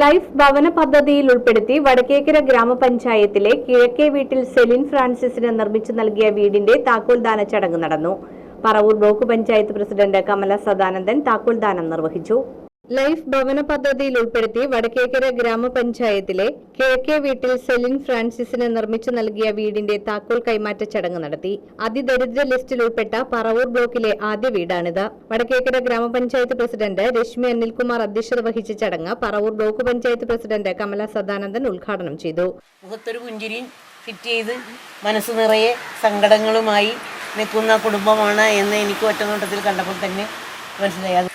Life ഭവന പദ്ധതിയിൽ ഉൾപ്പെടുത്തി വടക്കേക്കര ഗ്രാമപഞ്ചായത്തിലെ കിഴക്കേ വീട്ടിൽ സെലിൻ ഫ്രാൻസിസിന് നിർമ്മിച്ചു നൽകിയ വീടിന്റെ താക്കോൽദാന ചടങ്ങ് നടന്നു. പറവൂർ ബ്ലോക്ക് പഞ്ചായത്ത് പ്രസിഡന്റ് കമല സദാനന്ദൻ താക്കോൽദാനം നിർവഹിച്ചു. ലൈഫ് ഭവന പദ്ധതിയിൽ ഉൾപ്പെടുത്തി വടക്കേക്കര ഗ്രാമപഞ്ചായത്തിലെ കിഴക്കേ വീട്ടിൽ സെലിൻ ഫ്രാൻസിസിന് നിർമ്മിച്ചു നൽകിയ വീടിന്റെ താക്കോൽ കൈമാറ്റ ചടങ്ങ് നടത്തി. അതിദരിദ്ര ലിസ്റ്റിൽ ഉൾപ്പെട്ട പറവൂർ ബ്ലോക്കിലെ ആദ്യ വീടാണിത്. വടക്കേക്കര ഗ്രാമപഞ്ചായത്ത് പ്രസിഡന്റ് രശ്മി അനിൽകുമാർ അധ്യക്ഷത വഹിച്ച ചടങ്ങ് പറവൂർ ബ്ലോക്ക് പഞ്ചായത്ത് പ്രസിഡന്റ് കമല സദാനന്ദൻ ഉദ്ഘാടനം ചെയ്തു. മുഖത്തൊരു ഫിറ്റ് ചെയ്ത് മനസ്സ് നിറയെ സങ്കടങ്ങളുമായി നിൽക്കുന്ന കുടുംബമാണ് എന്ന് എനിക്ക് ഒറ്റനോട്ടത്തിൽ കണ്ടപ്പോൾ തന്നെ മനസ്സിലായി.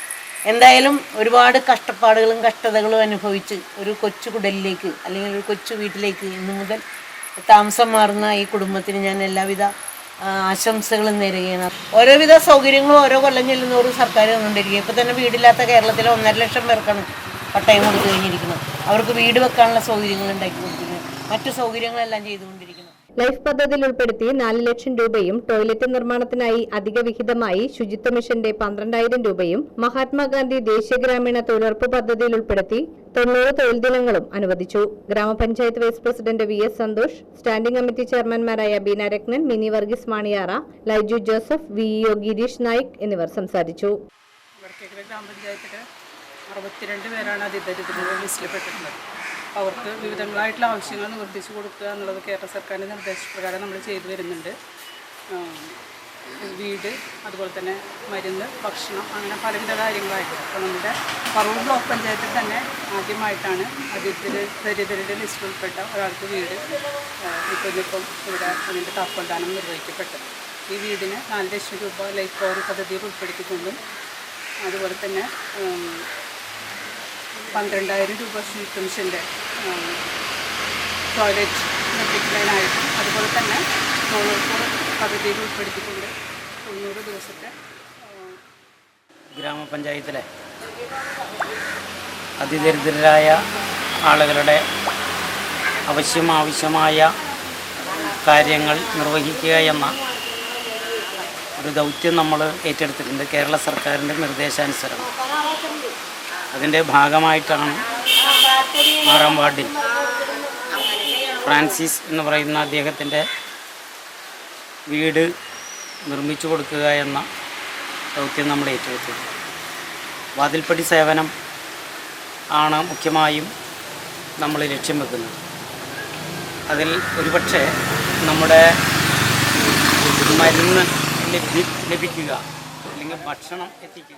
എന്തായാലും ഒരുപാട് കഷ്ടപ്പാടുകളും കഷ്ടതകളും അനുഭവിച്ച് ഒരു കൊച്ചു കുടലിലേക്ക് അല്ലെങ്കിൽ ഒരു കൊച്ചു വീട്ടിലേക്ക് ഇന്നു മുതൽ താമസം മാറുന്ന ഈ കുടുംബത്തിന് ഞാൻ എല്ലാവിധ ആശംസകളും നേരുകയാണ്. ഓരോവിധ സൗകര്യങ്ങളും ഓരോ കൊല്ലം ചെല്ലുന്നവരും സർക്കാർ തന്നുകൊണ്ടിരിക്കുക ഇപ്പോൾ തന്നെ വീടില്ലാത്ത കേരളത്തിൽ ഒന്നര ലക്ഷം പേർക്കാണ് പട്ടയം കൊടുത്തു കഴിഞ്ഞിരിക്കുന്നത്. അവർക്ക് വീട് വെക്കാനുള്ള സൗകര്യങ്ങൾ ഉണ്ടാക്കി കൊടുത്തിരിക്കുന്നത് മറ്റു സൗകര്യങ്ങളെല്ലാം ചെയ്തുകൊണ്ടിരിക്കുന്നു. ലൈഫ് പദ്ധതിയിൽ ഉൾപ്പെടുത്തി നാല് ലക്ഷം രൂപയും ടോയ്ലറ്റ് നിർമ്മാണത്തിനായി അധിക വിഹിതമായി ശുചിത്വ മിഷന്റെ പന്ത്രണ്ടായിരം രൂപയും മഹാത്മാഗാന്ധി ദേശീയ ഗ്രാമീണ തൊഴിലുറപ്പ് പദ്ധതിയിൽ ഉൾപ്പെടുത്തി തൊണ്ണൂറ് തൊഴിൽ ദിനങ്ങളും അനുവദിച്ചു. Gramapanchayat vice president V S Santhosh standing committee ചെയർമാൻമാരായ Beena Rathnan Mini Varghese Maniyara Laiju Joseph V EO Girish Naik എന്നിവർ സംസാരിച്ചു. അറുപത്തിരണ്ട് പേരാണ് അതിദരിദ്രരുടെ ലിസ്റ്റിൽപ്പെട്ടിട്ടുള്ളത് അവർക്ക് വിവിധങ്ങളായിട്ടുള്ള ആവശ്യങ്ങൾ നിവർത്തിച്ചു കൊടുക്കുക എന്നുള്ളത് കേരള സർക്കാരിന്റെ നിർദ്ദേശപ്രകാരം നമ്മൾ ചെയ്തു വരുന്നുണ്ട്. വീട് അതുപോലെ തന്നെ മരുന്ന് ഭക്ഷണം അങ്ങനെ പലവിധ കാര്യങ്ങളായിട്ട്. അപ്പോൾ നമ്മുടെ പറവൂർ ബ്ലോക്ക് പഞ്ചായത്തിൽ തന്നെ ആദ്യമായിട്ടാണ് അതിദരിദ്ര ദരിദ്രരുടെ ലിസ്റ്റിൽ ഉൾപ്പെട്ട ഒരാൾക്ക് വീട് ഇപ്പോൾ ഇപ്പം ഇവിടെ അതിന്റെ താക്കോൽദാനം നിർവഹിക്കപ്പെട്ടത്. ഈ വീടിന് നാല് ലക്ഷം രൂപ ലൈഫ് പവർ പദ്ധതിയിൽ ഉൾപ്പെടുത്തിക്കൊണ്ടും അതുപോലെ തന്നെ പന്ത്രണ്ടായിരം രൂപ മിഷന്റെ ടോയ്ലറ്റ് നിർമ്മിക്കുന്നതിനായിട്ടും അതുപോലെ തന്നെ തൊഴിലുറപ്പ് പദ്ധതിയിൽ ഉൾപ്പെടുത്തിക്കൊണ്ട് തൊണ്ണൂറ് ദിവസത്തെ ഗ്രാമപഞ്ചായത്തിലെ അതിദരിദ്രരായ ആളുകളുടെ അവശ്യം ആവശ്യമായ കാര്യങ്ങൾ നിർവഹിക്കുക എന്ന ഒരു ദൗത്യം നമ്മൾ ഏറ്റെടുത്തിട്ടുണ്ട് കേരള സർക്കാരിന്റെ നിർദ്ദേശാനുസരണം. അതിന്റെ ഭാഗമായിട്ടാണ് ആറാം വാർഡിൽ ഫ്രാൻസിസ് എന്ന് പറയുന്ന അദ്ദേഹത്തിന്റെ വീട് നിർമ്മിച്ചു കൊടുക്കുക എന്ന ദൗത്യം നമ്മൾ ഏറ്റെടുത്തത്. വാതിൽപ്പടി സേവനം ആണ് മുഖ്യമായും നമ്മൾ ലക്ഷ്യം വെക്കുന്നത്. അതിൽ ഒരുപക്ഷെ നമ്മുടെ മരുന്ന് ലഭി ലഭിക്കുക അല്ലെങ്കിൽ ഭക്ഷണം എത്തിക്കുക